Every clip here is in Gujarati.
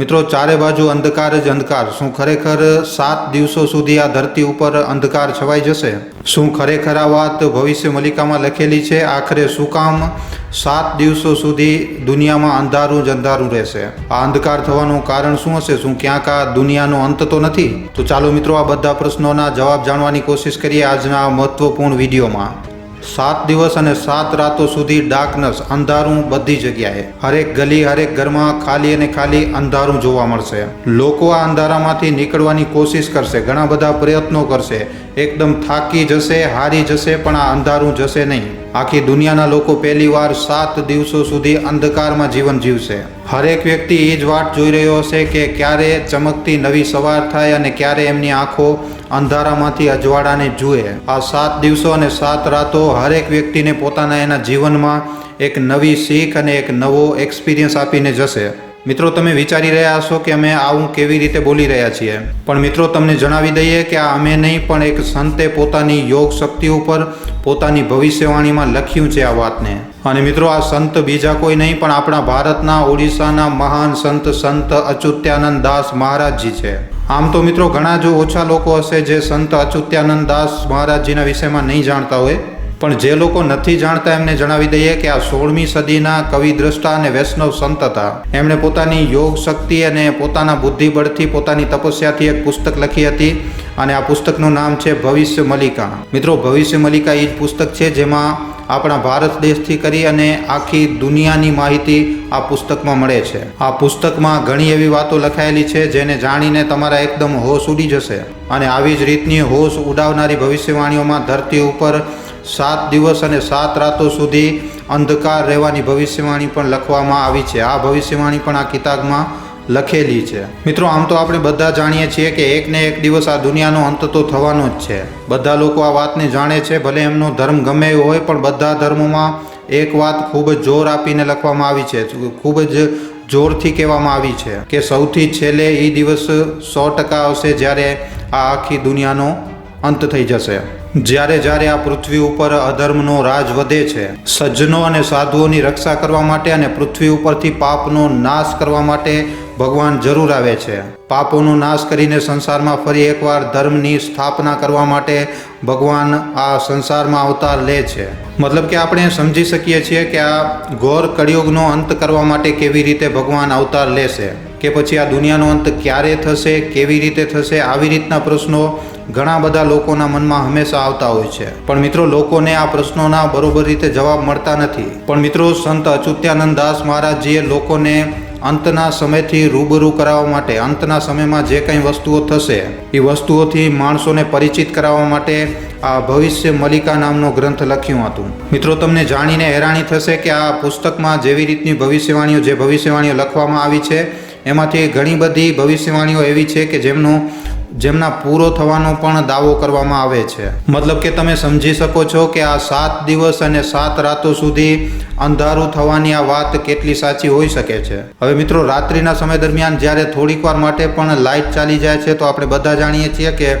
મિત્રો, ચારે બાજુ અંધકાર જ અંધકાર. શું ખરેખર સાત દિવસો સુધી આ ધરતી ઉપર અંધકાર છવાઈ જશે? શું ખરેખર આ વાત ભવિષ્ય મલિકામાં લખેલી છે? આખરે શું કામ? સાત દિવસો સુધી દુનિયામાં અંધારું જ અંધારું રહેશે. આ અંધકાર થવાનું કારણ શું હશે? શું ક્યાંક આ દુનિયાનો અંત તો નથી? તો ચાલો મિત્રો, આ બધા પ્રશ્નોના જવાબ જાણવાની કોશિશ કરીએ આજના મહત્વપૂર્ણ વિડીયોમાં. સાત દિવસ અને સાત રાતો સુધી ડાર્કનેસ અંધારું બધી જગ્યાએ. હરેક ગલી, હરેક ઘરમાં ખાલી અને ખાલી અંધારું જોવા મળશે. લોકો આ અંધારામાંથી નીકળવાની કોશિશ કરશે, ઘણા બધા પ્રયત્નો કરશે. એકદમ થાકી જશે, હારી જશે, પણ આ અંધારું જશે નહીં. આખી દુનિયાના લોકો પહેલીવાર સાત દિવસો સુધી અંધકારમાં જીવન જીવશે. હરેક વ્યક્તિ એ જ વાટ જોઈ રહ્યો હશે કે ક્યારે ચમકતી નવી સવાર થાય અને ક્યારે એમની આંખો અંધારામાંથી અજવાળાને જુએ. આ સાત દિવસો અને સાત રાતો હરેક વ્યક્તિને પોતાના એના જીવનમાં એક નવી શીખ અને એક નવો એક્સપિરિયન્સ આપીને જશે. મિત્રો, તમે વિચારી રહ્યા હશો કે અમે આવું કેવી રીતે બોલી રહ્યા છીએ. પણ મિત્રો, તમને જણાવી દઈએ કે આ અમે નહીં, પણ એક સંતે પોતાની યોગ શક્તિ ઉપર પોતાની ભવિષ્યવાણીમાં લખ્યું છે આ વાતને. અને મિત્રો, આ સંત બીજા કોઈ નહીં, પણ આપણા ભારતના, ઓડિશાના મહાન સંત સંત અચ્યુત્યાનંદ દાસ મહારાજજી છે. આમ તો મિત્રો, ઘણા જો ઓછા લોકો હશે જે સંત અચ્યુત્યાનંદ દાસ મહારાજજીના વિષયમાં નહીં જાણતા હોય. પણ જે લોકો નથી જાણતા એમને જણાવી દઈએ કે આ સોળમી સદીના કવિ દ્રષ્ટા અને વૈષ્ણવ સંત હતા. એમણે પોતાની યોગ શક્તિ અને પોતાના બુદ્ધિબળથી પોતાની તપસ્યાથી એક પુસ્તક લખી હતી અને આ પુસ્તકનું નામ છે ભવિષ્ય મલિકા. મિત્રો, ભવિષ્ય મલિકા એ જ પુસ્તક છે જેમાં આપણા ભારત દેશથી કરી અને આખી દુનિયાની માહિતી આ પુસ્તકમાં મળે છે. આ પુસ્તકમાં ઘણી એવી વાતો લખાયેલી છે જેને જાણીને તમારા એકદમ હોશ ઉડી જશે. અને આવી જ રીતની હોશ ઉડાવનારી ભવિષ્યવાણીઓમાં ધરતી ઉપર સાત દિવસ અને સાત રાતો સુધી અંધકાર રહેવાની ભવિષ્યવાણી પણ લખવામાં આવી છે. આ ભવિષ્યવાણી પણ આ કિતાબમાં લખેલી છે. મિત્રો, આમ તો આપણે બધા જાણીએ છીએ કે એક ને એક દિવસ આ દુનિયાનો અંત તો થવાનો જ છે. બધા લોકો આ વાતને જાણે છે, ભલે એમનો ધર્મ ગમે હોય, પણ બધા ધર્મોમાં એક વાત ખૂબ જ જોર આપીને લખવામાં આવી છે. ખૂબ જ જોરથી કહેવામાં આવી છે કે સૌથી છેલ્લે એ દિવસ સો ટકા આવશે જ્યારે આ આખી દુનિયાનો અંત થઈ જશે. જ્યારે જ્યારે આ પૃથ્વી ઉપર અધર્મનો રાજ વધે છે, સજ્જનો અને સાધુઓની રક્ષા કરવા માટે અને પૃથ્વી ઉપરથી પાપનો નાશ કરવા માટે ભગવાન જરૂર આવે છે. પાપોનો નાશ કરીને સંસારમાં ફરી એકવાર ધર્મની સ્થાપના કરવા માટે ભગવાન આ સંસારમાં અવતાર લે છે. મતલબ કે આપણે સમજી શકીએ છીએ કે આ ઘોર કળિયુગનો અંત કરવા માટે કેવી રીતે ભગવાન અવતાર લેશે? કે પછી આ દુનિયાનો અંત ક્યારે થશે, કેવી રીતે થશે? આવી રીતના પ્રશ્નો ઘણા બધા લોકોના મનમાં હંમેશા આવતા હોય છે. પણ મિત્રો, લોકોને આ પ્રશ્નોના બરોબર રીતે જવાબ મળતા નથી. પણ મિત્રો, સંત અચ્યુત્યાનંદ દાસ મહારાજજીએ લોકોને અંતના સમયથી રૂબરૂ કરાવવા માટે, અંતના સમયમાં જે કંઈ વસ્તુઓ થશે, એ વસ્તુઓથી માણસોને પરિચિત કરાવવા માટે આ ભવિષ્ય મલિકા નામનો ગ્રંથ લખ્યું હતું. મિત્રો, તમને જાણીને હેરાની થશે કે આ પુસ્તકમાં જેવી રીતની ભવિષ્યવાણીઓ, જે ભવિષ્યવાણીઓ લખવામાં આવી છે, એમાંથી ઘણી બધી ભવિષ્યવાણીઓ એવી છે કે જેમનું જેમના પૂરો થવાનો પણ દાવો કરવામાં આવે છે. મતલબ કે તમે સમજી શકો છો કે આ સાત દિવસ અને સાત રાતો સુધી અંધારું થવાની આ વાત કેટલી સાચી હોઈ શકે છે. હવે મિત્રો, રાત્રિના સમય દરમિયાન જ્યારે થોડીક વાર માટે પણ લાઇટ ચાલી જાય છે, તો આપણે બધા જાણીએ છીએ કે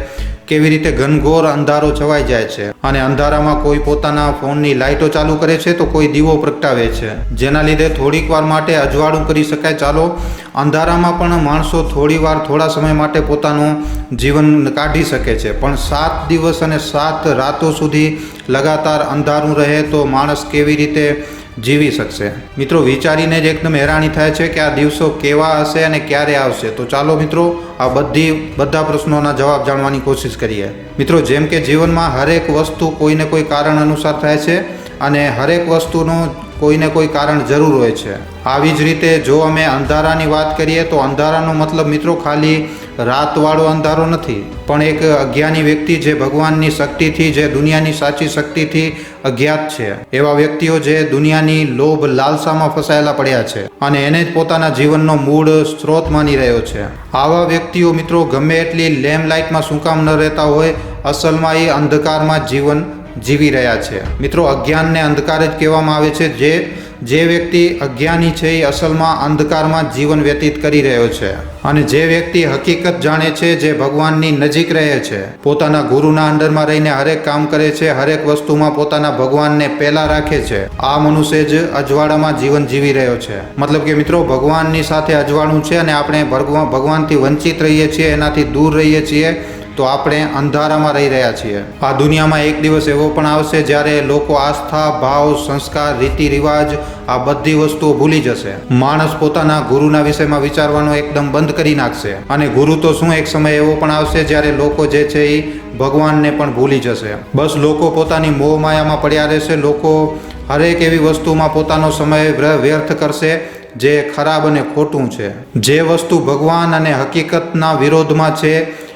કેવી રીતે ઘનઘોર અંધારો છવાઈ જાય છે? અને અંધારામાં કોઈ પોતાના ફોનની લાઇટો ચાલુ કરે છે તો કોઈ દીવો પ્રગટાવે છે? જેના લીધે થોડીક વાર માટે અજવાળું કરી શકાય. ચાલો, અંધારામાં પણ માણસો થોડી વાર, થોડા સમય માટે પોતાનું જીવન કાઢી શકે છે. પણ સાત દિવસ અને સાત રાતો સુધી લગાતાર અંધારું રહે તો માણસ કેવી રીતે જીવી શકશે. મિત્રો, વિચારીને જ એકદમ હેરાની થાય છે કે આ દિવસો કેવા હશે અને ક્યારે આવશે. તો ચાલો મિત્રો, આ બધી, બધા પ્રશ્નોના જવાબ જાણવાની કોશિશ કરીએ. મિત્રો, જેમ કે જીવનમાં હરેક વસ્તુ કોઈને કોઈ કારણ અનુસાર થાય છે અને હરેક વસ્તુનું કોઈને કોઈ કારણ જરૂર હોય છે. આવી જ રીતે જો અમે અંધારાની વાત કરીએ તો અંધારાનો મતલબ મિત્રો ખાલી રાતવાળો અંધારો નથી, પણ એક અજ્ઞાની વ્યક્તિ જે ભગવાનની શક્તિથી, જે દુનિયાની સાચી શક્તિથી અજ્ઞાત છે. એવા વ્યક્તિઓ જે દુનિયાની લોભ લાલસામાં ફસાયેલા પડ્યા છે અને એને જ પોતાના જીવનનો મૂળ સ્ત્રોત માની રહ્યો છે. આવા વ્યક્તિઓ મિત્રો ગમે એટલી લેમ લાઇટમાં શું કામ ન રહેતા હોય, અસલમાં એ અંધકારમાં જીવન જીવી રહ્યા છે. મિત્રો, અજ્ઞાનને અંધકાર જ કહેવામાં આવે છે, જે જે વ્યક્તિ અજ્ઞાની છે એ અસલમાં અંધકારમાં જીવન વ્યતીત કરી રહ્યો છે. અને જે વ્યક્તિ હકીકત જાણે છે જે ભગવાનની નજીક રહે છે, પોતાના ગુરુના અંડરમાં રહીને હરેક કામ કરે છે, હરેક વસ્તુમાં પોતાના ભગવાનને પહેલા રાખે છે. આ મનુષ્ય જ અજવાળામાં જીવન જીવી રહ્યો છે. મતલબ કે મિત્રો, ભગવાનની સાથે અજવાળું છે અને આપણે ભગવાન ભગવાનથી વંચિત રહીએ છીએ, એનાથી દૂર રહીએ છીએ તો આપણે અંધારામાં રહી રહ્યા છીએ. આ દુનિયામાં એક દિવસ એવો પણ આવશે જ્યારે લોકો આસ્થા, ભાવ, સંસ્કાર, રીતિ, રિવાજ, આ બધી વસ્તુઓ ભૂલી જશે. માણસ પોતાના ગુરુના વિષયમાં વિચારવાનો એકદમ બંધ કરી નાખશે. અને ગુરુ તો શું એક સમય એવો પણ આવશે જ્યારે લોકો જે છે એ ભગવાનને પણ ભૂલી જશે. બસ લોકો પોતાની મોહ માયામાં પડ્યા રહેશે, લોકો હરેક એવી વસ્તુમાં પોતાનો સમય વ્યર્થ કરશે જે ખરાબ અને ખોટું છે. જે વસ્તુ ભગવાન અને હકીકતના વિરોધમાં છે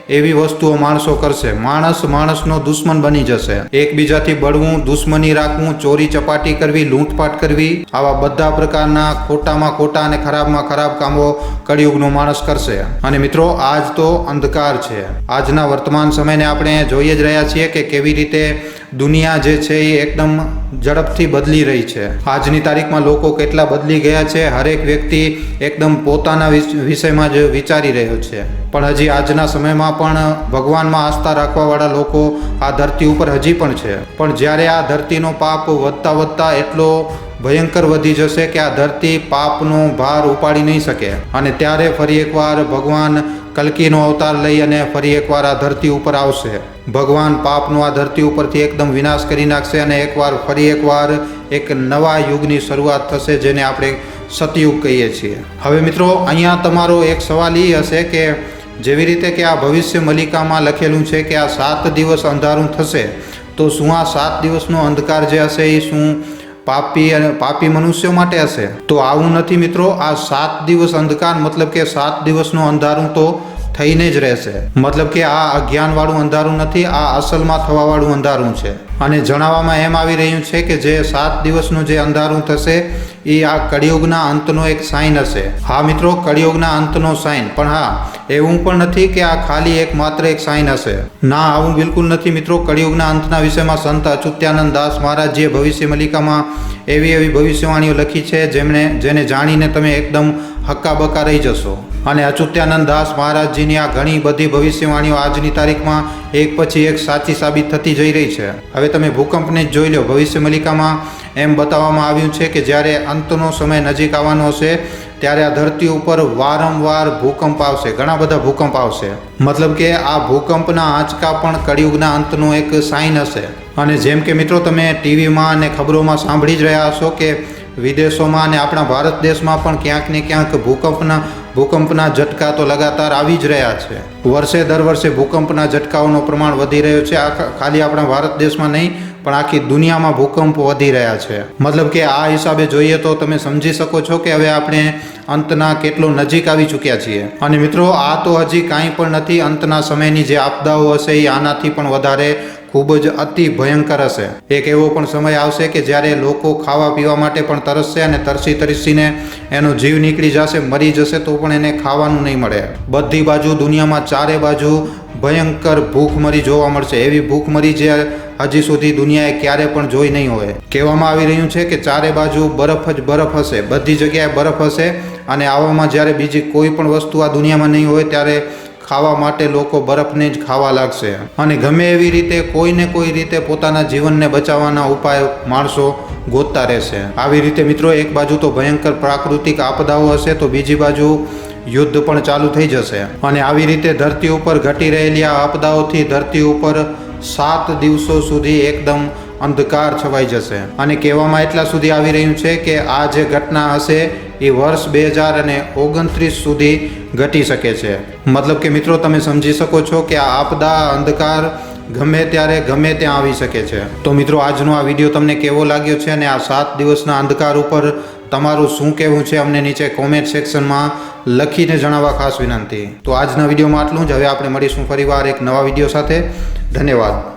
એવી વસ્તુઓ માણસો કરશે. માણસ માણસનો દુશ્મન બની જશે. એકબીજાથી બળવું, દુશ્મની રાખવું, ચોરી ચપાટી કરવી, લૂંટપાટ કરવી, આવા બધા પ્રકારના ખોટામાં ખોટા અને ખરાબમાં ખરાબ કામો કળિયુગનો માણસ કરશે. અને મિત્રો, આજ તો અંધકાર છે. આજના વર્તમાન સમયને આપણે જોઈએ જ રહ્યા છીએ કે કેવી રીતે દુનિયા જે છે એ એકદમ ઝડપથી બદલી રહી છે. આજની તારીખમાં લોકો કેટલા બદલી ગયા છે, હરેક વ્યક્તિ એકદમ પોતાના વિષ- વિષયમાં જ વિચારી રહ્યો છે. પણ હજી આજના સમયમાં પણ ભગવાનમાં આસ્થા રાખવાવાળા લોકો આ ધરતી ઉપર હજી પણ છે. પણ જ્યારે આ ધરતીનો પાપ વધતા વધતા એટલો ભયંકર વધી જશે કે આ ધરતી પાપનો ભાર ઉપાડી નહીં શકે. અને ત્યારે ફરી એકવાર ભગવાન કલ્કીનો અવતાર લઈ અને ફરી એકવાર આ ધરતી ઉપર આવશે. ભગવાન પાપનો આ ધરતી ઉપરથી એકદમ વિનાશ કરી નાખશે અને એકવાર ફરી એકવાર એક નવા યુગની શરૂઆત થશે જેને આપણે સતયુગ કહીએ છીએ. હવે મિત્રો, અહીંયા તમારો એક સવાલ એ હશે કે જેવી રીતે કે આ ભવિષ્ય મલિકામાં લખેલું છે કે આ સાત દિવસ અંધારું થશે, તો શું આ સાત દિવસનો અંધકાર જે હશે એ શું પાપી અને પાપી મનુષ્યો માટે હશે. તો આવું નથી મિત્રો, આ સાત દિવસ અંધકાર, મતલબ કે સાત દિવસનું અંધારું તો થઈને જ રહેશે. મતલબ કે આ અજ્ઞાનવાળું અંધારું નથી, આ અસલમાં થવાવાળું અંધારું છે. અને જણાવવામાં એમ આવી રહ્યું છે કે જે સાત દિવસનું જે અંધારું થશે એ આ કળિયુગના અંતનો એક સાઇન હશે. હા મિત્રો, કળિયુગના અંતનો સાઇન પણ હા, એવું પણ નથી કે આ ખાલી એક માત્ર એક સાઇન હશે. ના, આવું બિલકુલ નથી મિત્રો. કળિયુગના અંતના વિષયમાં સંત અચ્યુત્યાનંદ દાસ મહારાજજીએ ભવિષ્ય મલિકામાં એવી એવી ભવિષ્યવાણીઓ લખી છે, જેમણે, જેને જાણીને તમે એકદમ હક્કાબક્કા રહી જશો. અને અચુત્યાનંદ દાસ મહારાજજીની આ ઘણી બધી ભવિષ્યવાણીઓ આજની તારીખમાં એક પછી એક સાચી સાબિત થતી જઈ રહી છે. હવે તમે ભૂકંપને જ જોઈ લો. ભવિષ્ય મલિકામાં એમ બતાવવામાં આવ્યું છે કે જ્યારે અંતનો સમય નજીક આવવાનો હશે, ત્યારે આ ધરતી ઉપર વારંવાર ભૂકંપ આવશે. ઘણા બધા ભૂકંપ આવશે. મતલબ કે આ ભૂકંપના આંચકા પણ કળિયુગના અંતનો એક સાઇન હશે. અને જેમ કે મિત્રો, તમે ટીવીમાં અને ખબરોમાં સાંભળી જ રહ્યા હશો કે વિદેશોમાં અને આપણા ભારત દેશમાં પણ ક્યાંક ને ક્યાંક ભૂકંપના ભૂકંપના ઝટકા તો લગાતાર આવી જ રહ્યા છે. વર્ષે દર વર્ષે ભૂકંપના ઝટકાઓનું પ્રમાણ વધી રહ્યું છે. આ ખાલી આપણા ભારત દેશમાં નહીં, પણ આખી દુનિયામાં ભૂકંપ વધી રહ્યા છે. મતલબ કે આ હિસાબે જોઈએ તો તમે સમજી શકો છો કે હવે આપણે અંતના કેટલો નજીક આવી ચૂક્યા છીએ. અને મિત્રો, આ તો હજી કાંઈ પણ નથી. અંતના સમયની જે આપદાઓ હશે એ આનાથી પણ વધારે ખૂબ જ અતિ ભયંકર હશે. એક એવો પણ સમય આવશે કે જ્યારે લોકો ખાવા પીવા માટે પણ તરસશે અને તરસી તરસીને એનો જીવ નીકળી જશે, મરી જશે, તો પણ એને ખાવાનું નહીં મળે. બધી બાજુ દુનિયામાં ચારે બાજુ ભયંકર ભૂખમરી જોવા મળશે. એવી ભૂખમરી જે હજી સુધી દુનિયાએ ક્યારે પણ જોઈ નહીં હોય. કહેવામાં આવી રહ્યું છે કે ચારે બાજુ બરફ જ બરફ હશે. બધી જગ્યાએ બરફ હશે અને આવામાં જ્યારે બીજી કોઈ પણ વસ્તુ આ દુનિયામાં નહીં હોય, ત્યારે ખાવા માટે લોકો બરફને જ ખાવા લાગશે. અને ગમે એવી રીતે કોઈને કોઈ રીતે પોતાના જીવનને બચાવવાના ઉપાય માણસો ગોતતા રહેશે. આવી રીતે મિત્રો, એક બાજુ તો ભયંકર પ્રાકૃતિક આપદાઓ હશે, તો બીજી બાજુ યુદ્ધ પણ ચાલુ થઈ જશે. અને આવી રીતે ધરતી ઉપર ઘટી રહેલી આ આપદાઓથી ધરતી ઉપર સાત દિવસો સુધી એકદમ અંધકાર છવાઈ જશે. અને કહેવામાં એટલા સુધી આવી રહ્યું છે કે આ જે ઘટના હશે, એ વર્ષ બે હજાર અને ઓગણત્રીસ સુધી ઘટી શકે છે. મતલબ કે મિત્રો, તમે સમજી શકો છો કે આ આપદા અંધકાર ગમે ત્યારે ગમે ત્યાં આવી શકે છે. તો મિત્રો, આજનો આ વીડિયો તમને કેવો લાગ્યો છે અને આ સાત દિવસના અંધકાર ઉપર તમારું શું કહેવું છે અમને નીચે કોમેન્ટ સેક્શનમાં લખીને જણાવવા ખાસ વિનંતી. તો આજના વિડીયોમાં આટલું જ. હવે આપણે મળીશું ફરીવાર એક નવા વીડિયો સાથે. ધન્યવાદ.